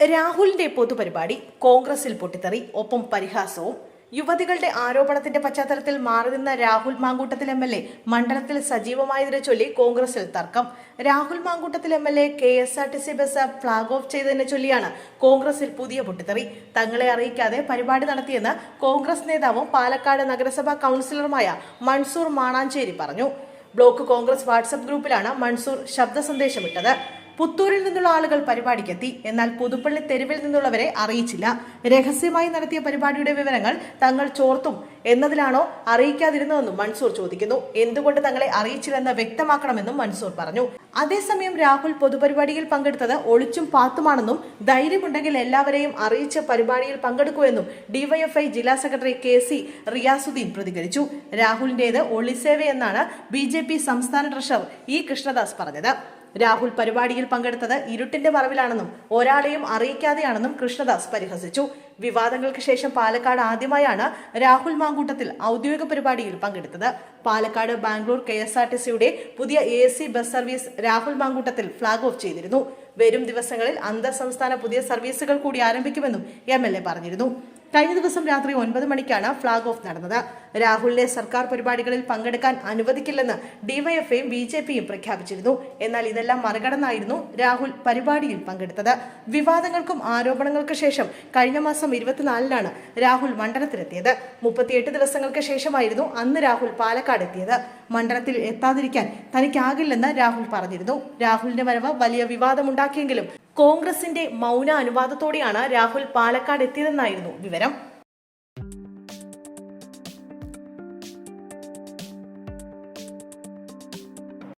രാഹുലിന്റെ പൊതുപരിപാടി കോൺഗ്രസിൽ പൊട്ടിത്തെറി ഒപ്പം പരിഹാസവും. യുവതികളുടെ ആരോപണത്തിന്റെ പശ്ചാത്തലത്തിൽ മാറി നിന്ന Rahul Mankoottathil M L A മണ്ഡലത്തിൽ സജീവമായതിനെ ചൊല്ലി കോൺഗ്രസിൽ തർക്കം. Rahul Mankoottathil M L A K S R T C bus flag off ചെയ്തതിനെ ചൊല്ലിയാണ് കോൺഗ്രസിൽ പുതിയ പൊട്ടിത്തെറി. തങ്ങളെ അറിയിക്കാതെ പരിപാടി നടത്തിയെന്ന് കോൺഗ്രസ് നേതാവും പാലക്കാട് നഗരസഭാ കൗൺസിലറുമായ മൺസൂർ മാണാഞ്ചേരി പറഞ്ഞു. ബ്ലോക്ക് കോൺഗ്രസ് വാട്സപ്പ് ഗ്രൂപ്പിലാണ് മൺസൂർ ശബ്ദ സന്ദേശമിട്ടത് പുത്തൂരിൽ നിന്നുള്ള ആളുകൾ പരിപാടിക്കെത്തി. എന്നാൽ പുതുപ്പള്ളി തെരുവിൽ നിന്നുള്ളവരെ അറിയിച്ചില്ല. രഹസ്യമായി നടത്തിയ പരിപാടിയുടെ വിവരങ്ങൾ തങ്ങൾ ചോർത്തും എന്നതിലാണോ അറിയിക്കാതിരുന്നതെന്നും മൻസൂർ ചോദിക്കുന്നു. എന്തുകൊണ്ട് തങ്ങളെ അറിയിച്ചില്ലെന്ന് വ്യക്തമാക്കണമെന്നും മൻസൂർ പറഞ്ഞു. അതേസമയം രാഹുൽ പൊതുപരിപാടിയിൽ പങ്കെടുത്തത് ഒളിച്ചും പാത്തുമാണെന്നും ധൈര്യമുണ്ടെങ്കിൽ എല്ലാവരെയും അറിയിച്ച് പരിപാടിയിൽ പങ്കെടുക്കുമെന്നും ഡിവൈഎഫ്ഐ ജില്ലാ സെക്രട്ടറി കെ സി റിയാസുദ്ദീൻ പ്രതികരിച്ചു. രാഹുലിന്റേത് ഒളിസേവയെന്നാണ് ബി ജെ പി സംസ്ഥാന ട്രഷറർ ഇ കൃഷ്ണദാസ് പറഞ്ഞത്. രാഹുൽ പരിപാടിയിൽ പങ്കെടുത്തത് ഇരുട്ടിന്റെ മറവിലാണെന്നും ഒരാളെയും അറിയിക്കാതെയാണെന്നും കൃഷ്ണദാസ് പരിഹസിച്ചു. വിവാദങ്ങൾക്ക് ശേഷം പാലക്കാട് ആദ്യമായാണ് രാഹുൽ മാങ്കൂട്ടത്തിൽ ഔദ്യോഗിക പരിപാടിയിൽ പങ്കെടുത്തത്. Palakkad Bangalore K S R T സിയുടെ പുതിയ A C bus service Rahul Mankoottathil flag off ചെയ്തിരുന്നു. വരും ദിവസങ്ങളിൽ അന്തർ സംസ്ഥാന പുതിയ സർവീസുകൾ കൂടി ആരംഭിക്കുമെന്നും എം എൽ എ പറഞ്ഞിരുന്നു. കഴിഞ്ഞ ദിവസം രാത്രി ഒൻപത് മണിക്കാണ് ഫ്ളാഗ് ഓഫ് നടന്നത്. രാഹുലിനെ സർക്കാർ പരിപാടികളിൽ പങ്കെടുക്കാൻ അനുവദിക്കില്ലെന്ന് ഡിവൈഎഫ്ഐയും ബി ജെ പിയും പ്രഖ്യാപിച്ചിരുന്നു. എന്നാൽ ഇതെല്ലാം മറികടന്നായിരുന്നു രാഹുൽ പരിപാടിയിൽ പങ്കെടുത്തത്. വിവാദങ്ങൾക്കും ആരോപണങ്ങൾക്ക് ശേഷം കഴിഞ്ഞ മാസം ഇരുപത്തിനാലിനാണ് രാഹുൽ മണ്ഡലത്തിലെത്തിയത്. മുപ്പത്തിയെട്ട് ദിവസങ്ങൾക്ക് ശേഷമായിരുന്നു അന്ന് രാഹുൽ പാലക്കാട് എത്തിയത്. മണ്ഡലത്തിൽ എത്താതിരിക്കാൻ തനിക്കാകില്ലെന്ന് രാഹുൽ പറഞ്ഞിരുന്നു. രാഹുലിന്റെ വരവ് വലിയ വിവാദമുണ്ടാക്കിയെങ്കിലും കോൺഗ്രസിന്റെ മൗന അനുവാദത്തോടെയാണ് രാഹുൽ പാലക്കാട് എത്തിയതെന്നായിരുന്നു വിവരം.